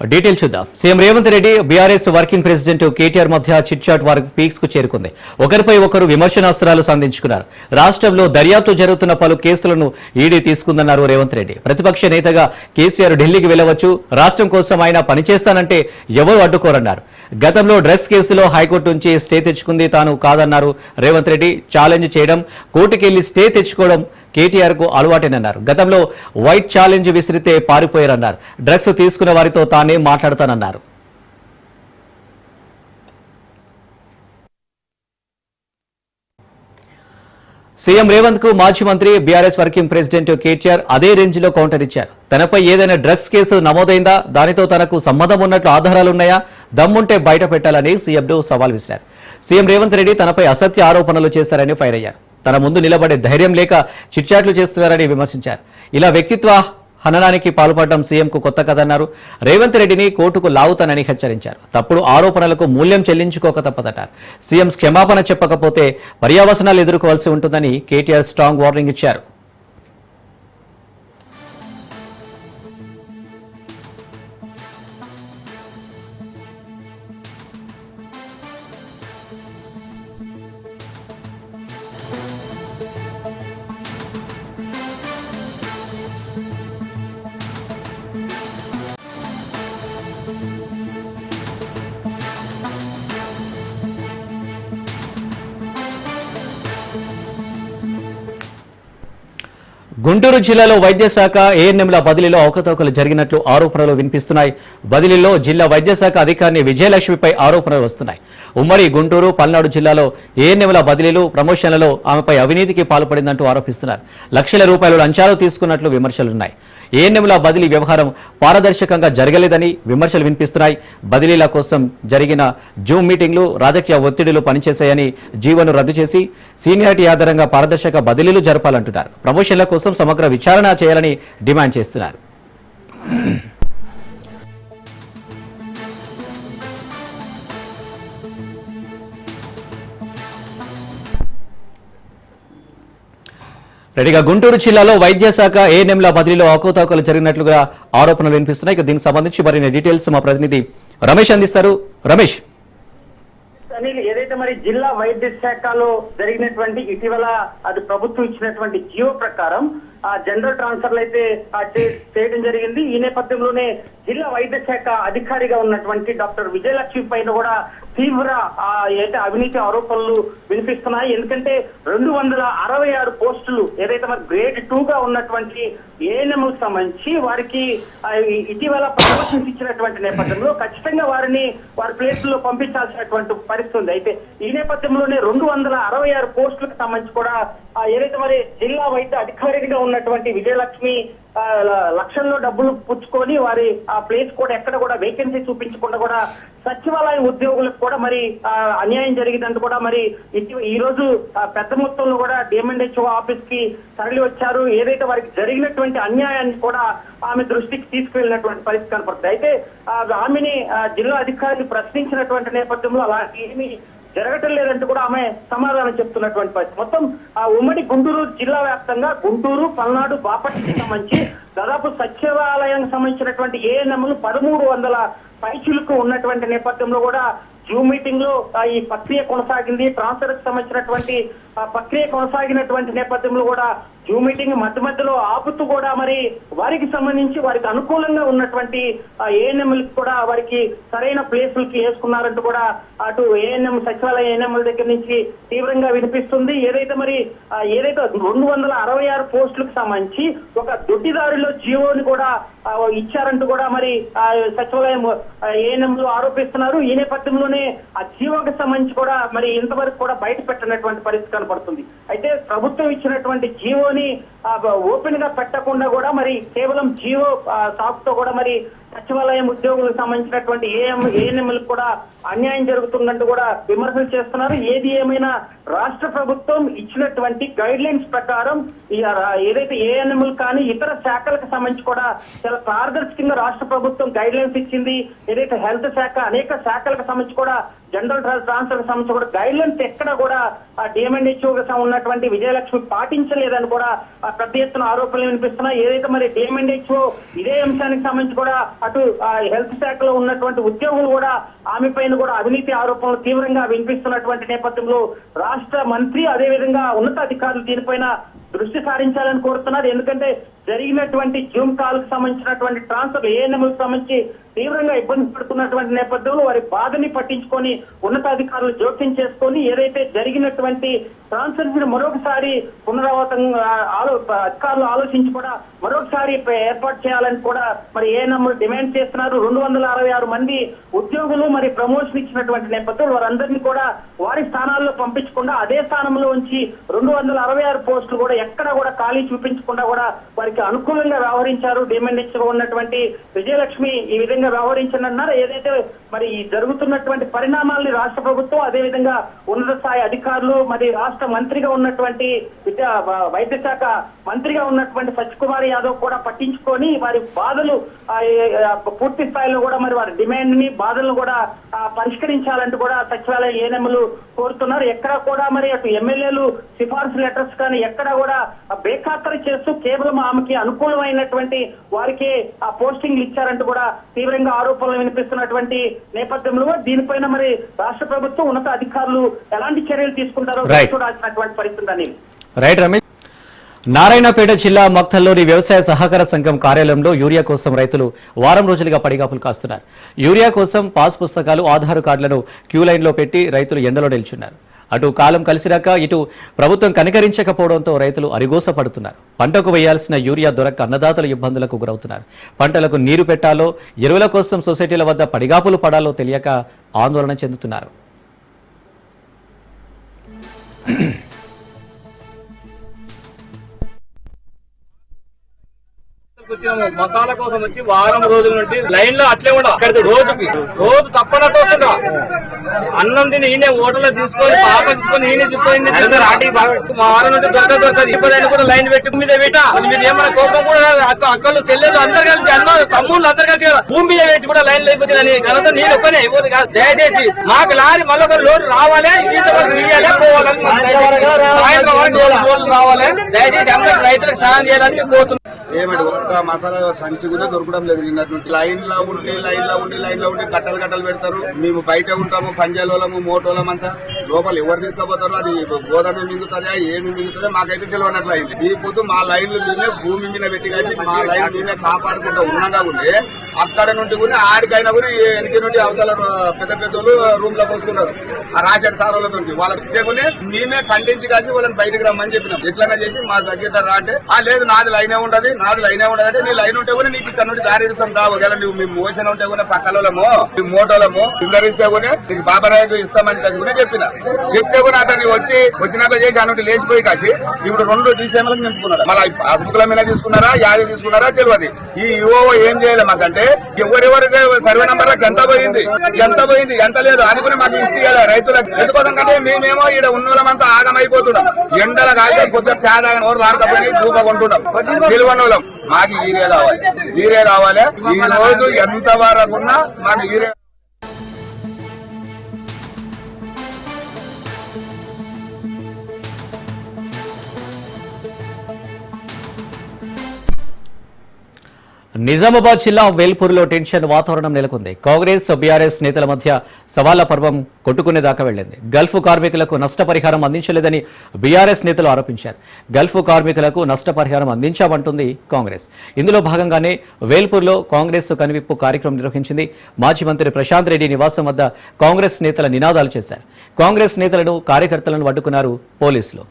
Detail చూద్దాం. CM Revanth Reddy BRS working president KTR మధ్య chit chat పీక్స్కు చేరుకుంది. ఒకరిపై ఒకరు విమర్శనాస్త్రాలు సంధించుకున్నారు. రాష్ట్రంలో దర్యాప్తు జరుగుతున్న పలు కేసులను ఈడీ తీసుకుందన్నారు రేవంత్ రెడ్డి. ప్రతిపక్ష నేతగా కేసీఆర్ ఢిల్లీకి వెళ్ళవచ్చు రాష్ట్రం కోసం ఆయన పనిచేస్తానంటే ఎవరు అడ్డుకోరన్నారు. గతంలో డ్రగ్స్ కేసులో హైకోర్టు నుంచి స్టే తెచ్చుకుంది తాను కాదన్నారు రేవంత్ రెడ్డి. ఛాలెంజ్ చేయడం కోర్టుకెళ్ళి స్టే తెచ్చుకోవడం కేటీఆర్కు అలవాటేనన్నారు. గతంలో వైట్ ఛాలెంజ్ విసిరితే పారిపోయారన్నారు. డ్రగ్స్ తీసుకున్న వారితో తానే మాట్లాడతానన్నారు. సీఎం రేవంత్కు మాజీ మంత్రి బీఆర్ఎస్ వర్కింగ్ ప్రెసిడెంట్ కేటీఆర్ అదే రేంజ్లో కౌంటర్ ఇచ్చారు. తనపై ఏదైనా డ్రగ్స్ కేసు నమోదైందా? దానితో తనకు సంబంధం ఉన్నట్లు ఆధారాలున్నాయా దమ్ముంటే బయట పెట్టాలని సీఎంను సవాల్ విసిరారు. సీఎం రేవంత్ రెడ్డి తనపై అసత్య ఆరోపణలు చేశారని ఫైర్ అయ్యారు. తన ముందు నిలబడే ధైర్యం లేక చిట్చాట్లు చేస్తున్నారని విమర్శించారు. ఇలా వ్యక్తిత్వ హననానికి పాల్పడడం సీఎంకు కొత్త కదన్నారు రేవంత్ రెడ్డిని కోర్టుకు లావుతానని హెచ్చరించారు. తప్పుడు ఆరోపణలకు మూల్యం చెల్లించుకోక తప్పదన్నారు సీఎం క్షమాపణ చెప్పకపోతే పర్యావసనాలు ఎదుర్కోవాల్సి ఉంటుందని కేటీఆర్ స్ట్రాంగ్ వార్నింగ్ ఇచ్చారు. గుంటూరు జిల్లాలో వైద్యశాఖ ఏఎన్ఎంల బదిలీలో అవకతవకలు జరిగినట్లు ఆరోపణలు వినిపిస్తున్నాయి. బదిలీలో జిల్లా వైద్యశాఖ అధికారిని విజయలక్ష్మిపై ఆరోపణలు వస్తున్నాయి. ఉమ్మడి గుంటూరు పల్నాడు జిల్లాలో ఏఎన్ఎంల బదిలీలు ప్రమోషన్లలో ఆమెపై అవినీతికి పాల్పడిందంటూ ఆరోపిస్తున్నారు. లక్షల రూపాయలు లంచాలు తీసుకున్నట్లు విమర్శలున్నాయి. ఏఎన్ఎంల బదిలీ వ్యవహారం పారదర్శకంగా జరగలేదని విమర్శలు వినిపిస్తున్నాయి. బదిలీల కోసం జరిగిన జూమ్ మీటింగ్లు రాజకీయ ఒత్తిడిలు పనిచేశాయని జీవోను రద్దు చేసి సీనియారిటీ ఆధారంగా పారదర్శక బదిలీలు జరపాలంటున్నారు. ప్రమోషన్ల కోసం సమగ్ర విచారణ చేయాలని డిమాండ్ చేస్తున్నారు. రెడీగా గుంటూరు జిల్లాలో వైద్య శాఖ ఏఎన్ఎంల బదిలీలో అవకతవకలు జరిగినట్లుగా ఆరోపణలు వినిపిస్తున్నాయి. ఇక దీనికి సంబంధించి మరిన్ని డీటెయిల్స్ మా ప్రతినిధి రమేష్ అందిస్తారు. రమేష్. అనిల్ ఏదైతే మరి జిల్లా వైద్య శాఖలో జరిగినటువంటి ఇటీవల అది ప్రభుత్వం ఇచ్చినటువంటి జియో ప్రకారం ఆ జనరల్ ట్రాన్స్ఫర్లు అయితే చేయడం జరిగింది. ఈ నేపథ్యంలోనే జిల్లా వైద్య శాఖ అధికారిగా ఉన్నటువంటి డాక్టర్ విజయలక్ష్మి పైన కూడా తీవ్ర అయితే అవినీతి ఆరోపణలు వినిపిస్తున్నాయి. ఎందుకంటే రెండు వందల అరవై ఆరు పోస్టులు ఏదైతే మరి గ్రేడ్ టూ గా ఉన్నటువంటి ఏఎన్ఎం సంబంధించి వారికి ఇటీవల ప్రమోషన్స్ ఇచ్చినటువంటి నేపథ్యంలో ఖచ్చితంగా వారిని వారి ప్లేస్లో పంపించాల్సినటువంటి పరిస్థితి ఉంది. అయితే ఈ నేపథ్యంలోనే రెండు వందల అరవై ఆరు పోస్టులకు సంబంధించి కూడా ఏదైతే మరి జిల్లా వైద్య అధికారిగా ఉన్నటువంటి విజయలక్ష్మి లక్షల్లో డబ్బులు పుచ్చుకొని వారి ఆ ప్లేస్ కూడా ఎక్కడ కూడా వేకెన్సీ చూపించకుండా కూడా సచివాలయ ఉద్యోగులకు కూడా మరి ఆ, అన్యాయం జరిగిందంటూ కూడా మరి ఈ రోజు ఆ, పెద్ద మొత్తంలో కూడా డిఎంఎన్హెచ్ఓ ఆఫీస్కి తరలి వచ్చారు. ఏదైతే వారికి జరిగినటువంటి అన్యాయాన్ని కూడా ఆమె దృష్టికి తీసుకువెళ్ళినటువంటి పరిస్థితి కనపడుతుంది. అయితే ఆమెని జిల్లా అధికారిని ప్రశ్నించినటువంటి నేపథ్యంలో అలాంటి ఏమీ జరగటం లేదంటూ కూడా ఆమె సమాధానం చెప్తున్నటువంటి పరిస్థితి. మొత్తం ఆ ఉమ్మడి గుంటూరు జిల్లా వ్యాప్తంగా గుంటూరు పల్నాడు బాపట్ల సంబంధించి దాదాపు సచివాలయానికి సంబంధించినటువంటి ఏఎన్ఎంలు పదమూడు వందల పైచులకు ఉన్నటువంటి నేపథ్యంలో కూడా జూమ్ మీటింగ్లో ఈ ప్రక్రియ కొనసాగింది. ట్రాన్స్ఫర్కు సంబంధించినటువంటి ప్రక్రియ కొనసాగినటువంటి నేపథ్యంలో కూడా జూమ్ మీటింగ్ మధ్య మధ్యలో ఆపుతూ కూడా మరి వారికి సంబంధించి వారికి అనుకూలంగా ఉన్నటువంటి ఏఎన్ఎంలకు కూడా వారికి సరైన ప్లేసులకి వేసుకున్నారంటూ కూడా అటు ఏఎన్ఎం సచివాలయ ఏఎన్ఎంల దగ్గర నుంచి తీవ్రంగా వినిపిస్తుంది. ఏదైతే మరి ఏదైతే రెండు వందల అరవై ఆరు పోస్టులకు సంబంధించి ఒక దొడ్డిదారులు జీవోని కూడా ఇచ్చారంటూ కూడా మరి సచివాలయం ఏఎన్ఎంలు ఆరోపిస్తున్నారు. ఈ నేపథ్యంలోనే ఆ జీవోకి సంబంధించి కూడా మరి ఇంతవరకు కూడా బయట పెట్టినటువంటి పరిస్థితి కనపడుతుంది. అయితే ప్రభుత్వం ఇచ్చినటువంటి జీవోని ఓపెన్గా పెట్టకుండా కూడా మరి కేవలం జియో సాఫ్తో కూడా మరి సచివాలయం ఉద్యోగులకు సంబంధించినటువంటి ఏఎం ఏఎన్ఎంలకు కూడా అన్యాయం జరుగుతుందంటూ కూడా విమర్శలు చేస్తున్నారు. ఏది ఏమైనా రాష్ట్ర ప్రభుత్వం ఇచ్చినటువంటి గైడ్ లైన్స్ ప్రకారం ఏదైతే ఏఎన్ఎంలు కానీ ఇతర శాఖలకు సంబంధించి కూడా చాలా పారదర్శకంగా రాష్ట్ర ప్రభుత్వం గైడ్ లైన్స్ ఇచ్చింది. ఏదైతే హెల్త్ శాఖ అనేక శాఖలకు సంబంధించి కూడా జనరల్ ట్రాన్స్ఫర్ సంబంధించి కూడా గైడ్ లైన్స్ ఎక్కడ కూడా డిఎంఎన్హెచ్ఓ ఉన్నటువంటి విజయలక్ష్మి పాటించలేదని కూడా పెద్ద ఎత్తున ఆరోపణలు వినిపిస్తున్నాయి. ఏదైతే మరి డిఎంఎన్హెచ్ఓ ఇదే అంశానికి సంబంధించి కూడా అటు ఆ, హెల్త్ శాఖలో ఉన్నటువంటి ఉద్యోగులు కూడా ఆమె పైన కూడా అవినీతి ఆరోపణలు తీవ్రంగా వినిపిస్తున్నటువంటి నేపథ్యంలో రాష్ట్ర మంత్రి అదేవిధంగా ఉన్నతాధికారులు దీనిపైన దృష్టి సారించాలని కోరుతున్నారు. ఎందుకంటే జరిగినటువంటి జూమ్ కాల్కు సంబంధించినటువంటి ట్రాన్స్ఫర్ ఏఎన్ఎంలకు సంబంధించి తీవ్రంగా ఇబ్బంది పడుతున్నటువంటి నేపథ్యంలో వారి బాధని పట్టించుకొని ఉన్నతాధికారులు జోక్యం చేసుకొని ఏదైతే జరిగినటువంటి ట్రాన్స్ఫర్ని మరొకసారి పునరావృతం ఆలో అధికారులు ఆలోచించి కూడా మరొకసారి ఏర్పాటు చేయాలని కూడా మరి ఏఎన్ఎంలు డిమాండ్ చేస్తున్నారు. రెండు వందల అరవై ఆరు మంది ఉద్యోగులు మరి ప్రమోషన్ ఇచ్చినటువంటి నేపథ్యంలో వారందరినీ కూడా వారి స్థానాల్లో పంపించకుండా అదే స్థానంలో ఉంచి రెండు వందల అరవై ఆరు పోస్టులు కూడా ఎక్కడ కూడా ఖాళీ చూపించకుండా కూడా వారికి అనుకూలంగా వ్యవహరించారు డిమాండ్ ఉన్నటువంటి విజయలక్ష్మి ఈ విధంగా వ్యవహరించనన్నారు. ఏదైతే మరి ఈ జరుగుతున్నటువంటి పరిణామాల్ని రాష్ట్ర ప్రభుత్వం అదే విధంగా ఉన్నత స్థాయి అధికారులు మరి రాష్ట్ర మంత్రిగా ఉన్నటువంటి విద్యా వైద్య శాఖ మంత్రిగా ఉన్నటువంటి సత్యకుమార్ యాదవ్ కూడా పట్టించుకొని వారి బాధలు పూర్తి స్థాయిలో కూడా మరి వారి డిమాండ్ని బాధలను కూడా పరిష్కరించాలంటూ కూడా సచివాలయ ఏఎన్ఎంలు కోరుతున్నారు. ఎక్కడ కూడా మరి అటు ఎమ్మెల్యేలు సిఫార్సు లెటర్స్ కానీ ఎక్కడ కూడా బేఖాతరు చేస్తూ కేవలం ఆమెకి అనుకూలమైనటువంటి వారికి ఆ పోస్టింగ్లు ఇచ్చారంటూ కూడా తీవ్రంగా ఆరోపణలు వినిపిస్తున్నటువంటి నేపథ్యంలో దీనిపైన మరి రాష్ట్ర ప్రభుత్వం ఉన్నత అధికారులు ఎలాంటి చర్యలు తీసుకుంటారో. చూడాల్సినటువంటి పరిస్థితి అని రైట్ రమేష్ నారాయణపేట జిల్లా మక్తల్లోని వ్యవసాయ సహకార సంఘం కార్యాలయంలో యూరియా కోసం రైతులు వారం రోజులుగా పడిగాపులు కాస్తున్నారు. యూరియా కోసం పాస్ పుస్తకాలు ఆధార్ కార్డులను క్యూ లైన్లో పెట్టి రైతులు ఎండలో నిల్చున్నారు. అటు కాలం కలిసిరాక ఇటు ప్రభుత్వం కనికరించకపోవడంతో రైతులు అరిగోస పడుతున్నారు పంటకు వేయాల్సిన యూరియా దొరక్క అన్నదాతలు ఇబ్బందులకు గురవుతున్నారు. పంటలకు నీరు పెట్టాలో ఎరువుల కోసం సొసైటీల వద్ద పడిగాపులు పడాలో తెలియక ఆందోళన చెందుతున్నారు. వచ్చినాము మసాలా కోసం వచ్చి వారం రోజుల నుండి లైన్లో అట్లే ఉండ. అక్కడ రోజుకి. రోజు తప్పనట్టు వస్తుండ అన్నం తిని ఈయన హోటల్లో తీసుకొని పాప తీసుకొని ఈయన తీసుకొని మా వారం నుండి దొరకదు దొరకదు. ఇప్పుడైనా కూడా లైన్ పెట్టి మీద పెట్ట మీరు ఏమైనా కోపం కూడా అక్కలు చెల్లెలు అందరు కలిసి అన్న తమ్ముళ్ళు అందరు కలిసి కదా. భూమి మీద పెట్టి కూడా లైన్ లేపించాలని ఘనత నేను ఒక్కనే ఎవరు కాదు. దయచేసి మాకు లారీ మళ్ళీ ఒక లోడ్ రావాలి. ఈత వరకు సాయంత్రం వరకు రావాలి. దయచేసి అందరికి రైతులకు సహాయం చేయాలని కోరుతున్నాం ఏమంటే ఒక్క మసాలా సంచి కూడా దొరకడం లేదు నిన్నటువంటి లైన్లో ఉండి లైన్లో ఉండి లైన్లో ఉండి కట్టలు కట్టలు పెడతారు. మేము బయట ఉంటాము పంజాలోలము మోటోలం అంతా లోపల ఎవరు తీసుకుపోతారు అది గోదామే మింగుతుందా ఏమి మింగుతుందో మాకైతే తెలియనట్లు అయింది ఈ పొద్దు మా లైన్లు మేమే భూమి మీద పెట్టి కలిసి మా లైన్ మేమే కాపాడుకుంటూ ఉన్నాగా ఉండి అక్కడ నుండి కూడా ఆడికైనా కూడా వెనక నుండి అవతల పెద్ద పెద్ద రూమ్లోకి వస్తున్నారు. ఆ రాశాడు సార్ వాళ్ళతో వాళ్ళకి మేమే ఖండించి కాసి వాళ్ళని బయటకు రమ్మని చెప్పినాం. ఎట్లన్నా చేసి మా దగ్గర రా అంటే ఆ లేదు నాది లైనే ఉండదు నాది లైనే ఉండదు. అంటే నీ లైన్ ఉంటే కూడా నీకు ఇక్కడ నుండి దారి ఇస్తాం దా ఒకవేళ నువ్వు మీ మోషన్ ఉంటే కూడా పక్కలము మీ మోటోలము సిందరిస్తే కూడా నీకు బాబారాయకు ఇస్తామని కూడా చెప్పిన. చెప్తే కూడా అతన్ని వచ్చి వచ్చినట్లు చేసి అన్నట్టు లేచిపోయి కాసి ఇప్పుడు రెండు డిసెంబర్లకు నింపుకున్నాడు. మళ్ళీ పాస్బుక్ల మీద తీసుకున్నారా యాది తీసుకున్నారా తెలియదు ఈ యువో ఏం చేయలేదు మాకంటే ఎవరెవరికి సర్వే నంబర్లకు ఎంత పోయింది? ఎంత పోయింది? ఎంత లేదు? అది కూడా మాకు ఇస్తే కదా రైతులకు. ఎందుకోసం కంటే మేమేమో ఈడ ఉన్నోళ్ళమంతా ఆగమైపోతున్నాం. ఎండల కాగితం పొద్దున చాదాగా నోరు లాడకపోయి దూప కొంటున్నాం. నిలువనోళ్ళం మాకు ఈరే కావాలి. ఈరే కావాలి. ఈ రోజు ఎంత వరకు మాకు ఈరే నిజామాబాద్ జిల్లా వేల్పూర్లో టెన్షన్ వాతావరణం నెలకొంది. కాంగ్రెస్ బీఆర్ఎస్ నేతల మధ్య సవాళ్ళ పర్వం కొట్టుకునేదాకా వెళ్ళింది గల్ఫ్ కార్మికులకు నష్టపరిహారం అందించలేదని బీఆర్ఎస్ నేతలు ఆరోపించారు. గల్ఫ్ కార్మికులకు నష్టపరిహారం అందించామంటుంది కాంగ్రెస్. ఇందులో భాగంగానే వేల్పూర్లో కాంగ్రెస్ కనువిప్పు కార్యక్రమం నిర్వహించింది. మాజీ మంత్రి ప్రశాంత్ రెడ్డి నివాసం వద్ద కాంగ్రెస్ నేతల నినాదాలు చేశారు. కాంగ్రెస్ నేతలను కార్యకర్తలను అడ్డుకున్నారు పోలీసులు.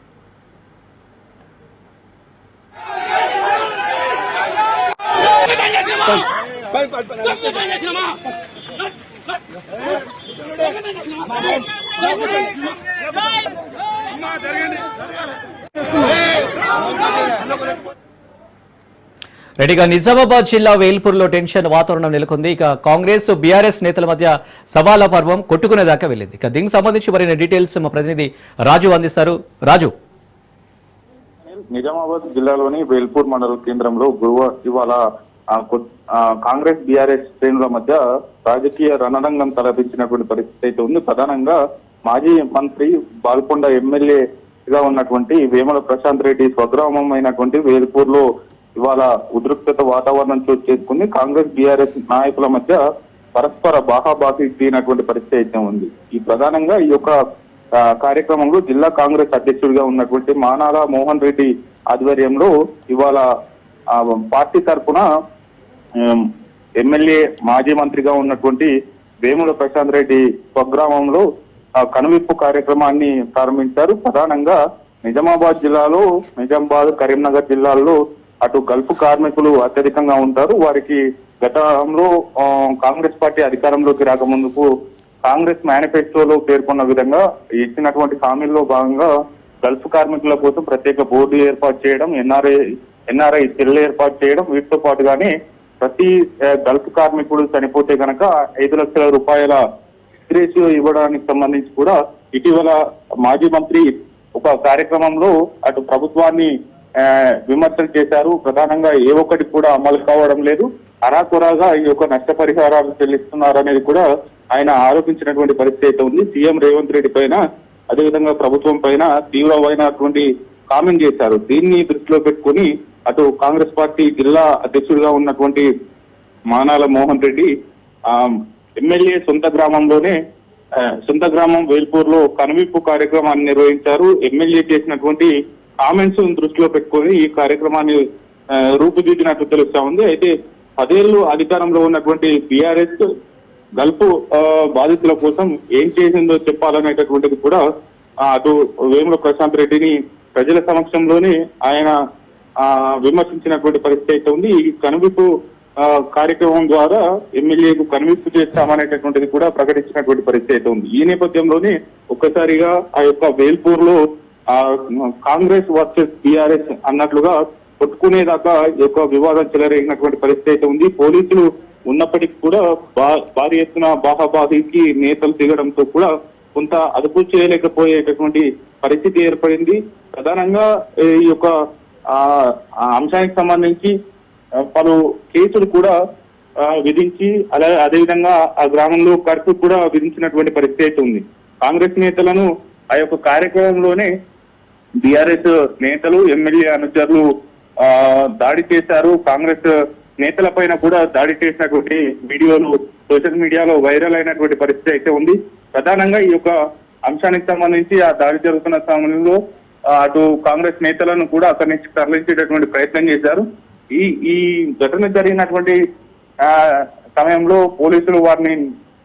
రెడీగా నిజామాబాద్ జిల్లా వేల్పూర్లో టెన్షన్ వాతావరణం నెలకొంది. ఇక కాంగ్రెస్ బీఆర్ఎస్ నేతల మధ్య సవాల పర్వం కొట్టుకునేదాకా వెళ్ళింది. ఇక దీనికి సంబంధించి మరిన్ని డీటెయిల్స్ మా ప్రతినిధి రాజు అందిస్తారు. రాజు. నిజామాబాద్ జిల్లాలోని వేల్పూర్ మండల కేంద్రంలో గురువారం ఇవాళ కాంగ్రెస్ బీఆర్ఎస్ శ్రేణుల మధ్య రాజకీయ రణరంగం తలపించినటువంటి పరిస్థితి అయితే ఉంది. ప్రధానంగా మాజీ మంత్రి బాల్కొండ ఎమ్మెల్యేగా ఉన్నటువంటి వేమల ప్రశాంత్ రెడ్డి స్వగ్రామం అయినటువంటి వేల్పూర్లో ఇవాళ ఉద్రిక్తత వాతావరణం చోటు చేసుకుంది కాంగ్రెస్ బీఆర్ఎస్ నాయకుల మధ్య పరస్పర బాహాబాహి తీరినటువంటి పరిస్థితి అయితే ఉంది. ఈ ప్రధానంగా ఈ యొక్క కార్యక్రమంలో జిల్లా కాంగ్రెస్ అధ్యక్షుడిగా ఉన్నటువంటి మానాల మోహన్ రెడ్డి ఆధ్వర్యంలో ఇవాళ పార్టీ తరఫున ఎమ్మెల్యే మాజీ మంత్రిగా ఉన్నటువంటి వేముల ప్రశాంత్ రెడ్డి స్వగ్రామంలో కనువిప్పు కార్యక్రమాన్ని ప్రారంభించారు. ప్రధానంగా నిజామాబాద్ జిల్లాలో నిజామాబాద్ కరీంనగర్ జిల్లాల్లో అటు గల్ఫ్ కార్మికులు అత్యధికంగా ఉంటారు. వారికి గతంలో కాంగ్రెస్ పార్టీ అధికారంలోకి రాకముందుకు కాంగ్రెస్ మేనిఫెస్టోలో పేర్కొన్న విధంగా ఇచ్చినటువంటి హామీల్లో భాగంగా గల్ఫ్ కార్మికుల కోసం ప్రత్యేక బోర్డు ఏర్పాటు చేయడం ఎన్ఆర్ఐ ఎన్ఆర్ఐ సెల్ ఏర్పాటు చేయడం వీటితో పాటుగానే ప్రతి గల్ఫ్ కార్మికుడు చనిపోతే కనుక ఐదు లక్షల రూపాయల రేషియో ఇవ్వడానికి సంబంధించి కూడా ఇటీవల మాజీ మంత్రి ఒక కార్యక్రమంలో అటు ప్రభుత్వాన్ని విమర్శలు చేశారు. ప్రధానంగా ఏ ఒక్కటి కూడా అమలు కావడం లేదు. అరాకొరాగా ఈ యొక్క నష్టపరిహారాలు చెల్లిస్తున్నారు అనేది కూడా ఆయన ఆరోపించినటువంటి పరిస్థితి అయితే ఉంది. సీఎం రేవంత్ రెడ్డి పైన అదేవిధంగా ప్రభుత్వం పైన తీవ్రమైనటువంటి కామెంట్ చేశారు. దీన్ని దృష్టిలో పెట్టుకుని అటు కాంగ్రెస్ పార్టీ జిల్లా అధ్యక్షుడిగా ఉన్నటువంటి మానాల మోహన్ రెడ్డి ఆ ఎమ్మెల్యే సొంత గ్రామంలోనే సొంత గ్రామం వేల్పూర్లో కనువిప్పు కార్యక్రమాన్ని నిర్వహించారు. ఎమ్మెల్యే చేసినటువంటి కామెంట్స్ దృష్టిలో పెట్టుకొని ఈ కార్యక్రమాన్ని ఆ, రూపుదిద్దినట్టు తెలుస్తా ఉంది. అయితే పదేళ్ళు అధికారంలో ఉన్నటువంటి బీఆర్ఎస్ గల్ఫ్ బాధితుల కోసం ఏం చేసిందో చెప్పాలనేటటువంటిది కూడా అటు వేముల ప్రశాంత్ రెడ్డిని ప్రజల సమక్షంలోనే ఆయన విమర్శించినటువంటి పరిస్థితి అయితే ఉంది. ఈ కనువిప్పు కార్యక్రమం ద్వారా ఎమ్మెల్యేకు కనువిప్పు చేస్తామనేటటువంటిది కూడా ప్రకటించినటువంటి పరిస్థితి అయితే ఉంది. ఈ నేపథ్యంలోనే ఒక్కసారిగా ఆ యొక్క వేల్పూర్లో ఆ కాంగ్రెస్ వర్సెస్ టిఆర్ఎస్ అన్నట్లుగా కొట్టుకునేదాకా ఈ యొక్క వివాదం చెలరేగినటువంటి పరిస్థితి అయితే ఉంది. పోలీసులు ఉన్నప్పటికీ కూడా భారీ ఎత్తున బాహాబాహీకి నేతలు దిగడంతో కూడా కొంత అదుపు చేయలేకపోయేటటువంటి పరిస్థితి ఏర్పడింది. ప్రధానంగా ఈ యొక్క ఆ ఆ అంశానికి సంబంధించి పలు కేసులు కూడా విధించి విధించి అలా అదేవిధంగా ఆ గ్రామంలో కర్ఫ్యూ కూడా విధించినటువంటి పరిస్థితి అయితే ఉంది. కాంగ్రెస్ నేతలను ఆ యొక్క కార్యక్రమంలోనే బీఆర్ఎస్ నేతలు ఎమ్మెల్యే అనుచరులు ఆ, దాడి చేశారు. కాంగ్రెస్ నేతల పైన కూడా దాడి చేసినటువంటి వీడియోలు సోషల్ మీడియాలో వైరల్ అయినటువంటి పరిస్థితి అయితే ఉంది. ప్రధానంగా ఈ యొక్క అంశానికి సంబంధించి ఆ దాడి జరుగుతున్న సమయంలో అటు కాంగ్రెస్ నేతలను కూడా అక్కడి నుంచి తరలించేటటువంటి ప్రయత్నం చేశారు. ఈ ఈ ఘటన జరిగినటువంటి ఆ, సమయంలో పోలీసులు వారిని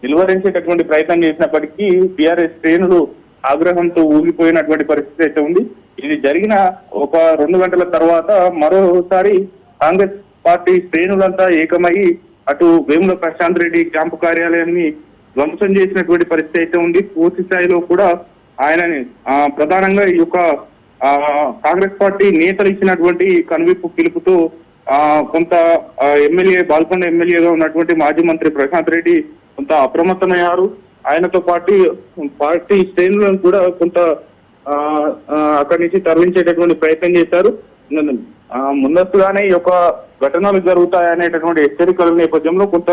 నిలువరించేటటువంటి ప్రయత్నం చేసినప్పటికీ టిఆర్ఎస్ శ్రేణులు ఆగ్రహంతో ఊగిపోయినటువంటి పరిస్థితి అయితే ఉంది. ఇది జరిగిన ఒక రెండు గంటల తర్వాత మరోసారి కాంగ్రెస్ పార్టీ శ్రేణులంతా ఏకమై అటు వేముల ప్రశాంత్ రెడ్డి క్యాంపు కార్యాలయాన్ని ధ్వంసం చేసినటువంటి పరిస్థితి అయితే ఉంది. పూర్తి స్థాయిలో కూడా ఆయనని ప్రధానంగా ఈ యొక్క కాంగ్రెస్ పార్టీ నేతలు ఇచ్చినటువంటి కనువిప్పు పిలుపుతో ఆ, కొంత ఎమ్మెల్యే బాల్కొండ ఎమ్మెల్యేగా ఉన్నటువంటి మాజీ మంత్రి ప్రశాంత్ రెడ్డి కొంత అప్రమత్తమయ్యారు. ఆయనతో పాటు పార్టీ శ్రేణులను కూడా కొంత అక్కడి నుంచి తరలించేటటువంటి ప్రయత్నం చేశారు. ముందస్తుగానే ఈ యొక్క ఘటనలు జరుగుతాయనేటటువంటి హెచ్చరికల నేపథ్యంలో కొంత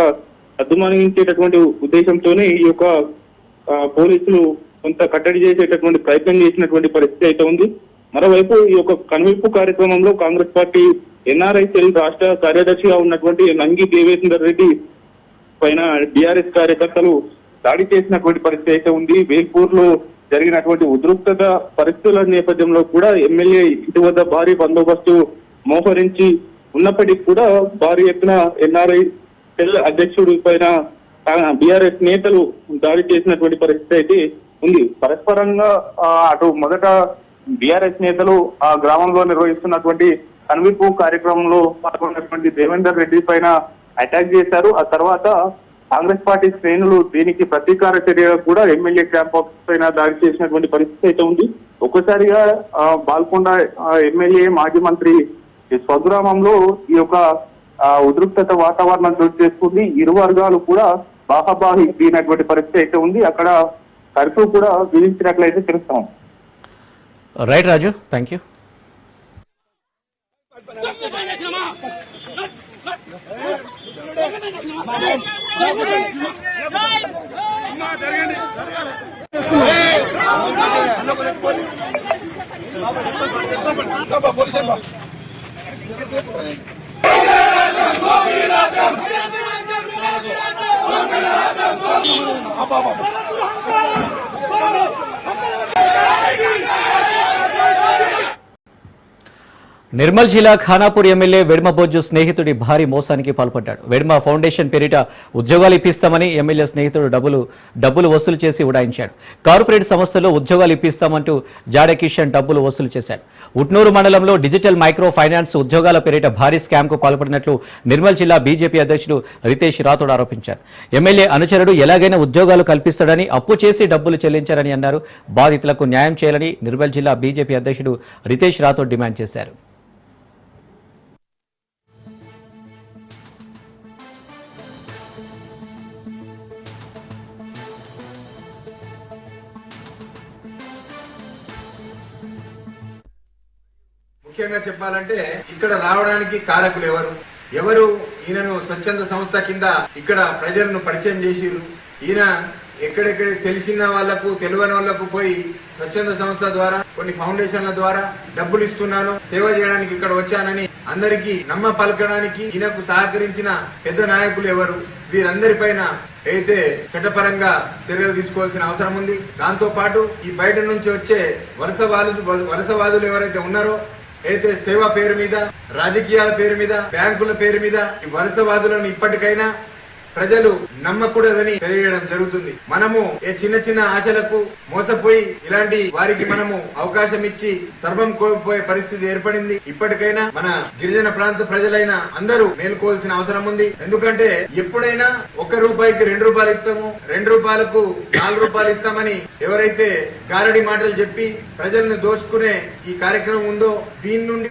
అద్దుమణించేటటువంటి ఉద్దేశంతోనే ఈ యొక్క పోలీసులు కొంత కట్టడి చేసేటటువంటి ప్రయత్నం చేసినటువంటి పరిస్థితి అయితే ఉంది. మరోవైపు ఈ యొక్క కనువిప్పు కార్యక్రమంలో కాంగ్రెస్ పార్టీ ఎన్ఆర్ఐ సెల్ రాష్ట్ర కార్యదర్శిగా ఉన్నటువంటి నంగి దేవేందర్ రెడ్డి పైన బీఆర్ఎస్ కార్యకర్తలు దాడి చేసినటువంటి పరిస్థితి అయితే ఉంది. వేల్పూర్లో జరిగినటువంటి ఉద్రిక్తత పరిస్థితుల నేపథ్యంలో కూడా ఎమ్మెల్యే ఇంటి వద్ద భారీ బందోబస్తు మోహరించి ఉన్నప్పటికీ కూడా భారీ ఎత్తున ఎన్ఆర్ఐ సెల్ అధ్యక్షుడి పైన బీఆర్ఎస్ నేతలు దాడి చేసినటువంటి పరిస్థితి అయితే ఉంది. పరస్పరంగా అటు మొదట బీఆర్ఎస్ నేతలు ఆ గ్రామంలో నిర్వహిస్తున్నటువంటి కనువిప్పు కార్యక్రమంలో పాల్గొన్నటువంటి దేవేందర్ రెడ్డి పైన అటాక్ చేశారు. ఆ తర్వాత కాంగ్రెస్ పార్టీ శ్రేణులు దీనికి ప్రతీకార చర్యగా కూడా ఎమ్మెల్యే క్యాంప్ ఆఫీస్ పైన దాడి చేసినటువంటి పరిస్థితి అయితే ఉంది. ఒక్కసారిగా బాల్కొండ ఎమ్మెల్యే మాజీ మంత్రి స్వగ్రామంలో ఈ యొక్క ఉద్రిక్తత వాతావరణం చోటు చేసుకుంది. ఇరు వర్గాలు కూడా బాహాబాహి దిగినటువంటి పరిస్థితి అయితే ఉంది. అక్కడ కర్ఫ్యూ కూడా విధించినట్లయితే తెలుస్తాం. రైట్ రాజు థ్యాంక్ యూ అబ్బా నిర్మల్ జిల్లా ఖానాపూర్ ఎమ్మెల్యే వెడ్మ బొజ్జు స్నేహితుడి భారీ మోసానికి పాల్పడ్డాడు. వెడ్మ ఫౌండేషన్ పేరిట ఉద్యోగాలు ఇప్పిస్తామని ఎమ్మెల్యే స్నేహితుడు డబ్బులు డబ్బులు వసూలు చేసి ఉడాయించాడు. కార్పొరేట్ సంస్థలో ఉద్యోగాలు ఇప్పిస్తామంటూ జాడకిషన్ డబ్బులు వసూలు చేశాడు. ఉట్నూరు మండలంలో డిజిటల్ మైక్రో ఫైనాన్స్ ఉద్యోగాల పేరిట భారీ స్కామ్కు పాల్పడినట్లు నిర్మల్ జిల్లా బీజేపీ అధ్యక్షుడు రితేష్ రాథోడ్ ఆరోపించారు. ఎమ్మెల్యే అనుచరుడు ఎలాగైనా ఉద్యోగాలు కల్పిస్తాడని అప్పు చేసి డబ్బులు చెల్లించారని అన్నారు. బాధితులకు న్యాయం చేయాలని నిర్మల్ జిల్లా బీజేపీ అధ్యక్షుడు రితేష్ రాథోడ్ డిమాండ్ చేశారు. ముఖ్యంగా చెప్పాలంటే ఇక్కడ రావడానికి కారకులు ఎవరు? ఎవరు? ఈయనను స్వచ్ఛంద సంస్థ కింద ఇక్కడ ప్రజలను పరిచయం చేసిరు ఈయన ఎక్కడెక్కడ తెలిసిన వాళ్ళకు తెలియని వాళ్ళకు పోయి స్వచ్ఛంద సంస్థ ద్వారా కొన్ని ఫౌండేషన్ల ద్వారా డబ్బులు ఇస్తున్నాను సేవ చేయడానికి ఇక్కడ వచ్చానని అందరికీ నమ్మ పలకడానికి ఈయనకు సహకరించిన పెద్ద నాయకులు ఎవరు? వీరందరిపైన అయితే చట్టపరంగా చర్యలు తీసుకోవాల్సిన అవసరం ఉంది. దాంతో పాటు ఈ బయట నుంచి వచ్చే వలసవాదులు వలసవాదులు ఎవరైతే ఉన్నారో అయితే సేవ పేరు మీద రాజకీయాల పేరు మీద బ్యాంకుల పేరు మీద ఈ వలసవాదులను ఇప్పటికైనా ప్రజలు నమ్మకూడదని తెలియడం జరుగుతుంది. మనము ఏ చిన్న చిన్న ఆశలకు మోసపోయి ఇలాంటి వారికి మనము అవకాశం ఇచ్చి సర్వం కోల్పోయే పరిస్థితి ఏర్పడింది. ఇప్పటికైనా మన గిరిజన ప్రాంత ప్రజలైన అందరూ మేల్కోవాల్సిన అవసరం ఉంది. ఎందుకంటే ఎప్పుడైనా ఒక్క రూపాయికి రెండు రూపాయలు ఇస్తాము రెండు రూపాయలకు నాలుగు రూపాయలు ఇస్తామని ఎవరైతే గారడి మాటలు చెప్పి ప్రజలను దోచుకునే ఈ కార్యక్రమం ఉందో దీని నుండి